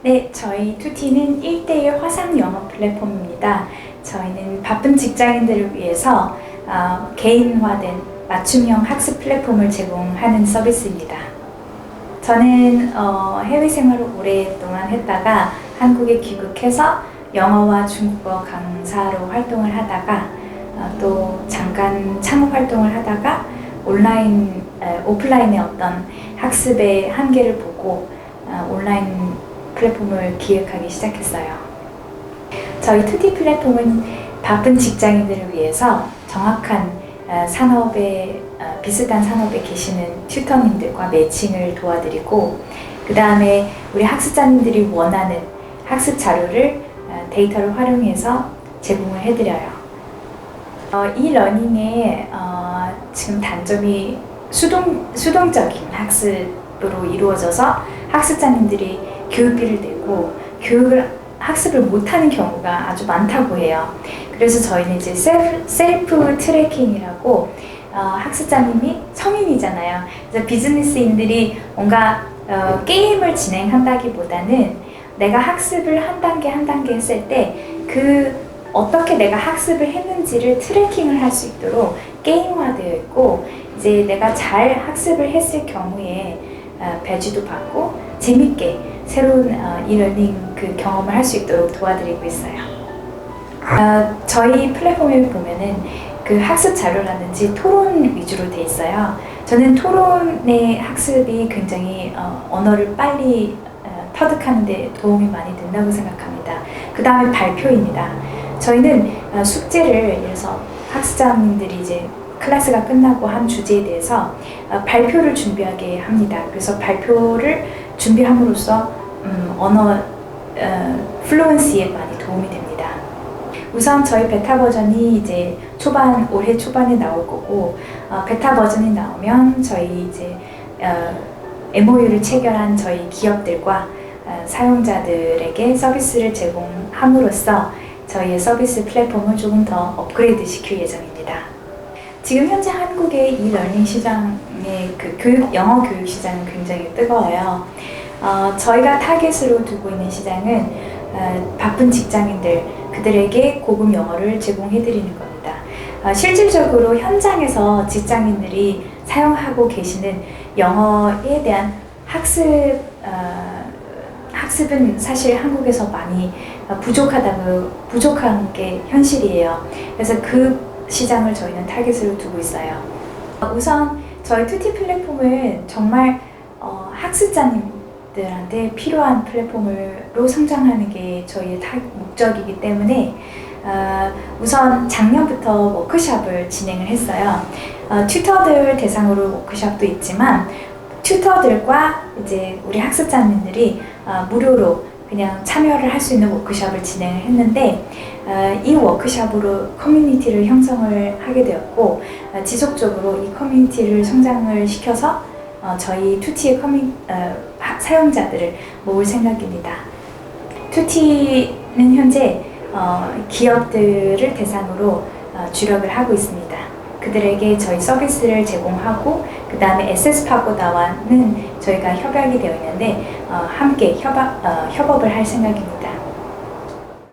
네, 저희 투티는 1대1 화상 영어 플랫폼입니다. 저희는 바쁜 직장인들을 위해서 어, 개인화된 맞춤형 학습 플랫폼을 제공하는 서비스입니다. 저는 어, 해외 생활을 오랫동안 했다가 한국에 귀국해서 영어와 중국어 강사로 활동을 하다가 어, 또 잠깐 창업 활동을 하다가 온라인, 에, 오프라인의 어떤 학습의 한계를 보고 어, 온라인 플랫폼을 기획하기 시작했어요. 저희 2D 플랫폼은 바쁜 직장인들을 위해서 정확한 어, 산업에 어, 비슷한 산업에 계시는 튜터님들과 매칭을 도와드리고 그 다음에 우리 학습자님들이 원하는 학습 자료를 어, 데이터를 활용해서 제공을 해드려요. 어, 이 러닝의 어, 지금 단점이 수동 수동적인 학습으로 이루어져서 학습자님들이 교육비를 내고 교육을 학습을 못하는 경우가 아주 많다고 해요. 그래서 저희는 이제 셀프, 셀프 트래킹이라고 어, 학습자님이 성인이잖아요. 그래서 비즈니스인들이 뭔가 어, 게임을 진행한다기보다는 내가 학습을 한 단계 한 단계 했을 때 그 어떻게 내가 학습을 했는지를 트래킹을 할 수 있도록 게임화되어 있고 이제 내가 잘 학습을 했을 경우에 어, 배지도 받고 재밌게 새로운 어, 이러닝 그 경험을 할 수 있도록 도와드리고 있어요. 어, 저희 플랫폼에 보면은 그 학습 자료라든지 토론 위주로 돼 있어요. 저는 토론의 학습이 굉장히 어, 언어를 빨리 어, 터득하는데 도움이 많이 된다고 생각합니다. 그 다음에 발표입니다. 저희는 어, 숙제를 예를 들어서 학습자님들이 이제 클래스가 끝나고 한 주제에 대해서 어, 발표를 준비하게 합니다. 그래서 발표를 준비함으로써 음, 언어 어, 플루언시에 많이 도움이 됩니다. 우선 저희 베타 버전이 이제 초반 올해 초반에 나올 거고 어, 베타 버전이 나오면 저희 이제 어, MOU를 체결한 저희 기업들과 어, 사용자들에게 서비스를 제공함으로써 저희의 서비스 플랫폼을 조금 더 업그레이드 시킬 예정입니다. 지금 현재 한국의 이 러닝 시장의 그 교육 영어 교육 시장은 굉장히 뜨거워요. 어, 저희가 타겟으로 두고 있는 시장은 어, 바쁜 직장인들 그들에게 고급 영어를 제공해 드리는 겁니다. 어, 실질적으로 현장에서 직장인들이 사용하고 계시는 영어에 대한 학습 어, 학습은 사실 한국에서 많이 어, 부족하다고 부족한 게 현실이에요. 그래서 그 시장을 저희는 타겟으로 두고 있어요. 어, 우선 저희 투티 플랫폼은 정말 어, 학습자님들한테 필요한 플랫폼으로 성장하는 게 저희의 타, 목적이기 때문에 어, 우선 작년부터 워크샵을 진행을 했어요. 어, 튜터들 대상으로 워크샵도 있지만 튜터들과 이제 우리 학습자님들이 어, 무료로 그냥 참여를 할 수 있는 워크샵을 진행을 했는데 어, 이 워크샵으로 커뮤니티를 형성을 하게 되었고 어, 지속적으로 이 커뮤니티를 성장을 시켜서 어, 저희 투티의 커뮤 사용자들을 모을 생각입니다. 투티는 현재 어, 기업들을 대상으로 어, 주력을 하고 있습니다. 그들에게 저희 서비스를 제공하고 그 다음에 SS 파고다와는 저희가 협약이 되어 있는데 어, 함께 협업, 어, 협업을 할 생각입니다.